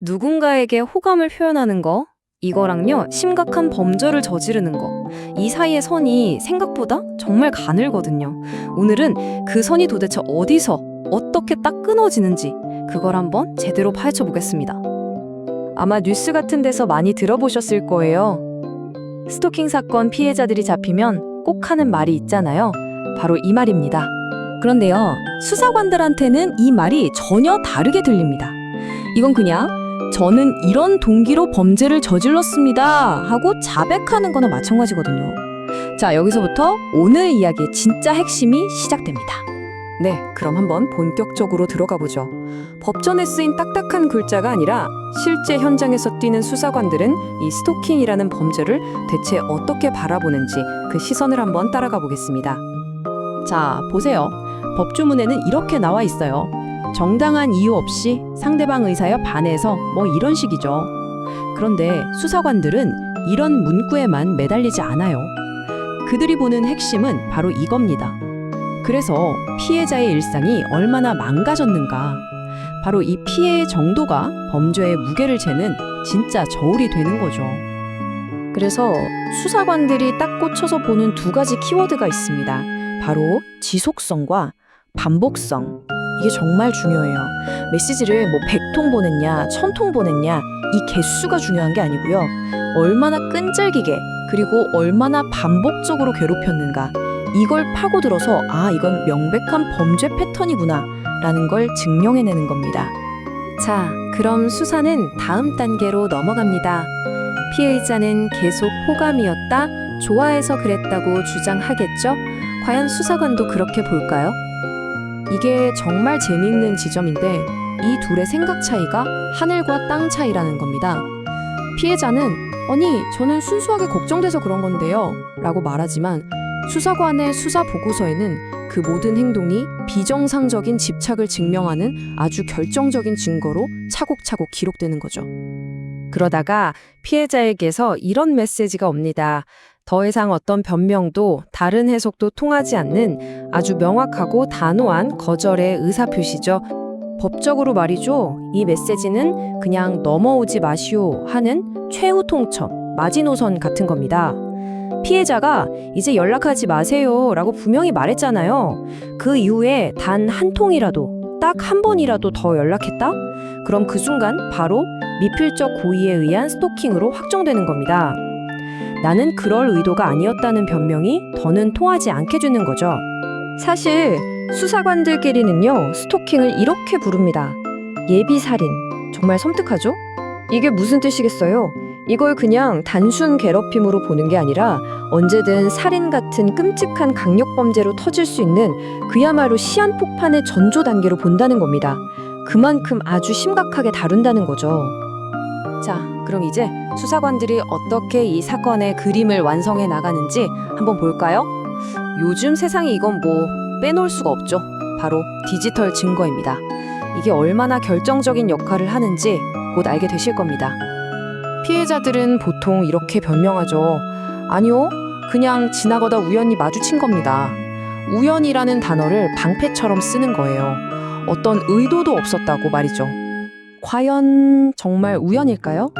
누군가에게 호감을 표현하는 거, 이거랑요, 심각한 범죄를 저지르는 거. 이 사이의 선이 생각보다 정말 가늘거든요. 오늘은 그 선이 도대체 어디서, 어떻게 딱 끊어지는지, 그걸 한번 제대로 파헤쳐 보겠습니다. 아마 뉴스 같은 데서 많이 들어보셨을 거예요. 스토킹 사건 피해자들이 잡히면 꼭 하는 말이 있잖아요. 바로 이 말입니다. 그런데요, 수사관들한테는 이 말이 전혀 다르게 들립니다. 이건 그냥 저는 이런 동기로 범죄를 저질렀습니다 하고 자백하는 거나 마찬가지거든요. 자, 여기서부터 오늘 이야기의 진짜 핵심이 시작됩니다. 네, 그럼 한번 본격적으로 들어가 보죠. 법전에 쓰인 딱딱한 글자가 아니라 실제 현장에서 뛰는 수사관들은 이 스토킹이라는 범죄를 대체 어떻게 바라보는지 그 시선을 한번 따라가 보겠습니다. 자, 보세요. 법조문에는 이렇게 나와 있어요. 정당한 이유 없이 상대방 의사에 반해서 뭐 이런 식이죠. 그런데 수사관들은 이런 문구에만 매달리지 않아요. 그들이 보는 핵심은 바로 이겁니다. 그래서 피해자의 일상이 얼마나 망가졌는가. 바로 이 피해의 정도가 범죄의 무게를 재는 진짜 저울이 되는 거죠. 그래서 수사관들이 딱 꽂혀서 보는 두 가지 키워드가 있습니다. 바로 지속성과 반복성. 이게 정말 중요해요. 메시지를 뭐 100통 보냈냐, 1000통 보냈냐, 이 개수가 중요한 게 아니고요. 얼마나 끈질기게, 그리고 얼마나 반복적으로 괴롭혔는가. 이걸 파고들어서, 아, 이건 명백한 범죄 패턴이구나. 라는 걸 증명해내는 겁니다. 자, 그럼 수사는 다음 단계로 넘어갑니다. 피의자는 계속 호감이었다, 좋아해서 그랬다고 주장하겠죠? 과연 수사관도 그렇게 볼까요? 이게 정말 재미있는 지점인데 이 둘의 생각 차이가 하늘과 땅 차이라는 겁니다. 피해자는 아니 저는 순수하게 걱정돼서 그런 건데요 라고 말하지만 수사관의 수사 보고서에는 그 모든 행동이 비정상적인 집착을 증명하는 아주 결정적인 증거로 차곡차곡 기록되는 거죠. 그러다가 피해자에게서 이런 메시지가 옵니다. 더 이상 어떤 변명도 다른 해석도 통하지 않는 아주 명확하고 단호한 거절의 의사표시죠. 법적으로 말이죠. 이 메시지는 그냥 넘어오지 마시오 하는 최후 통첩, 마지노선 같은 겁니다. 피해자가 이제 연락하지 마세요 라고 분명히 말했잖아요. 그 이후에 단 한 통이라도, 딱 한 번이라도 더 연락했다? 그럼 그 순간 바로 미필적 고의에 의한 스토킹으로 확정되는 겁니다. 나는 그럴 의도가 아니었다는 변명이 더는 통하지 않게 되는 거죠. 사실 수사관들끼리는요, 스토킹을 이렇게 부릅니다. 예비살인. 정말 섬뜩하죠? 이게 무슨 뜻이겠어요? 이걸 그냥 단순 괴롭힘으로 보는 게 아니라 언제든 살인 같은 끔찍한 강력범죄로 터질 수 있는 그야말로 시한폭탄의 전조 단계로 본다는 겁니다. 그만큼 아주 심각하게 다룬다는 거죠. 자, 그럼 이제 수사관들이 어떻게 이 사건의 그림을 완성해 나가는지 한번 볼까요? 요즘 세상에 이건 뭐 빼놓을 수가 없죠. 바로 디지털 증거입니다. 이게 얼마나 결정적인 역할을 하는지 곧 알게 되실 겁니다. 피해자들은 보통 이렇게 변명하죠. 아니요, 그냥 지나가다 우연히 마주친 겁니다. 우연이라는 단어를 방패처럼 쓰는 거예요. 어떤 의도도 없었다고 말이죠. 과연 정말 우연일까요?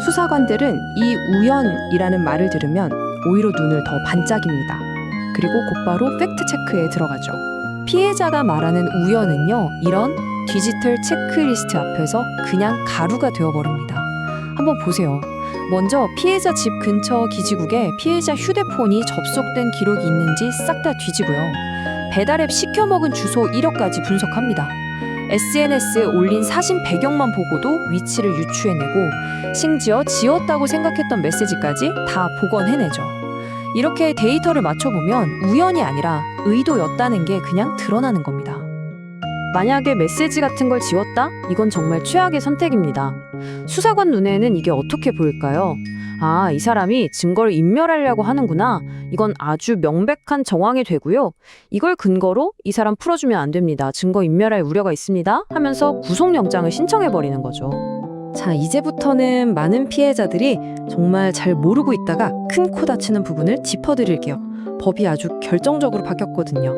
수사관들은 이 우연이라는 말을 들으면 오히려 눈을 더 반짝입니다. 그리고 곧바로 팩트 체크에 들어가죠. 피해자가 말하는 우연은요, 이런 디지털 체크리스트 앞에서 그냥 가루가 되어버립니다. 한번 보세요. 먼저 피해자 집 근처 기지국에 피해자 휴대폰이 접속된 기록이 있는지 싹 다 뒤지고요. 배달앱 시켜 먹은 주소 이력까지 분석합니다. SNS에 올린 사진 배경만 보고도 위치를 유추해내고 심지어 지웠다고 생각했던 메시지까지 다 복원해내죠. 이렇게 데이터를 맞춰보면 우연이 아니라 의도였다는 게 그냥 드러나는 겁니다. 만약에 메시지 같은 걸 지웠다? 이건 정말 최악의 선택입니다. 수사관 눈에는 이게 어떻게 보일까요? 아, 이 사람이 증거를 인멸하려고 하는구나. 이건 아주 명백한 정황이 되고요. 이걸 근거로 이 사람 풀어주면 안 됩니다. 증거 인멸할 우려가 있습니다. 하면서 구속영장을 신청해버리는 거죠. 자, 이제부터는 많은 피해자들이 정말 잘 모르고 있다가 큰 코 다치는 부분을 짚어드릴게요. 법이 아주 결정적으로 바뀌었거든요.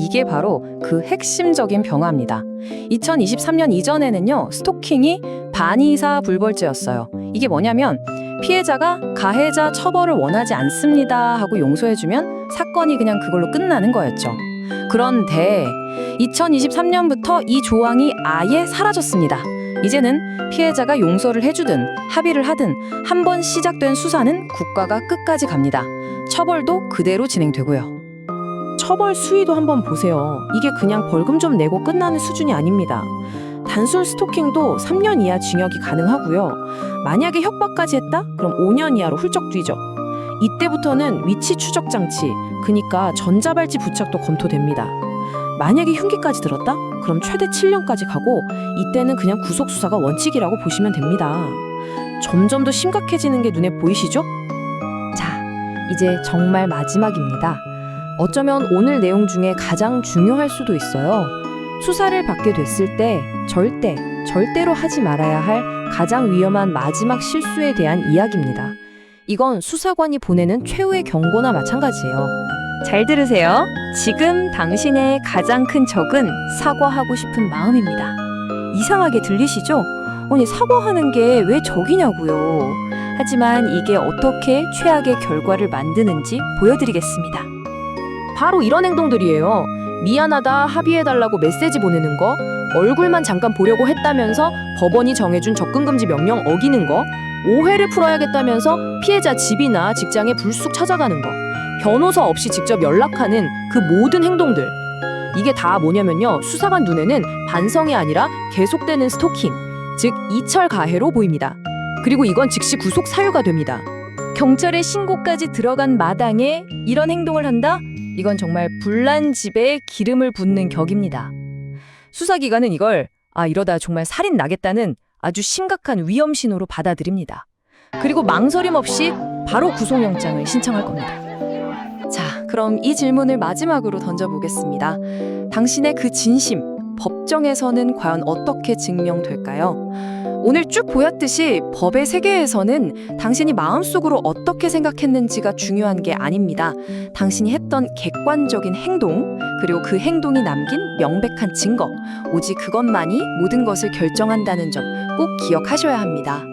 이게 바로 그 핵심적인 병화입니다. 2023년 이전에는요, 스토킹이 반의사 불벌죄였어요. 이게 뭐냐면 피해자가 가해자 처벌을 원하지 않습니다 하고 용서해주면 사건이 그냥 그걸로 끝나는 거였죠. 그런데 2023년부터 이 조항이 아예 사라졌습니다. 이제는 피해자가 용서를 해주든 합의를 하든 한 번 시작된 수사는 국가가 끝까지 갑니다. 처벌도 그대로 진행되고요. 처벌 수위도 한번 보세요. 이게 그냥 벌금 좀 내고 끝나는 수준이 아닙니다. 단순 스토킹도 3년 이하 징역이 가능하고요. 만약에 협박까지 했다? 그럼 5년 이하로 훌쩍 뛰죠. 이때부터는 위치 추적 장치, 그니까 전자발찌 부착도 검토됩니다. 만약에 흉기까지 들었다? 그럼 최대 7년까지 가고 이때는 그냥 구속 수사가 원칙이라고 보시면 됩니다. 점점 더 심각해지는 게 눈에 보이시죠? 자, 이제 정말 마지막입니다. 어쩌면 오늘 내용 중에 가장 중요할 수도 있어요. 수사를 받게 됐을 때 절대, 절대로 하지 말아야 할 가장 위험한 마지막 실수에 대한 이야기입니다. 이건 수사관이 보내는 최후의 경고나 마찬가지예요. 잘 들으세요. 지금 당신의 가장 큰 적은 사과하고 싶은 마음입니다. 이상하게 들리시죠? 아니, 사과하는 게 왜 적이냐고요. 하지만 이게 어떻게 최악의 결과를 만드는지 보여드리겠습니다. 바로 이런 행동들이에요. 미안하다 합의해달라고 메시지 보내는 거, 얼굴만 잠깐 보려고 했다면서 법원이 정해준 접근금지 명령 어기는 거, 오해를 풀어야겠다면서 피해자 집이나 직장에 불쑥 찾아가는 거, 변호사 없이 직접 연락하는 그 모든 행동들. 이게 다 뭐냐면요. 수사관 눈에는 반성이 아니라 계속되는 스토킹, 즉 이철 가해로 보입니다. 그리고 이건 즉시 구속 사유가 됩니다. 경찰의 신고까지 들어간 마당에 이런 행동을 한다? 이건 정말 불난 집에 기름을 붓는 격입니다. 수사기관은 이걸 아 이러다 정말 살인 나겠다는 아주 심각한 위험 신호로 받아들입니다. 그리고 망설임 없이 바로 구속영장을 신청할 겁니다. 자, 그럼 이 질문을 마지막으로 던져보겠습니다. 당신의 그 진심, 법정에서는 과연 어떻게 증명될까요? 오늘 쭉 보였듯이 법의 세계에서는 당신이 마음속으로 어떻게 생각했는지가 중요한 게 아닙니다. 당신이 했던 객관적인 행동, 그리고 그 행동이 남긴 명백한 증거, 오직 그것만이 모든 것을 결정한다는 점 꼭 기억하셔야 합니다.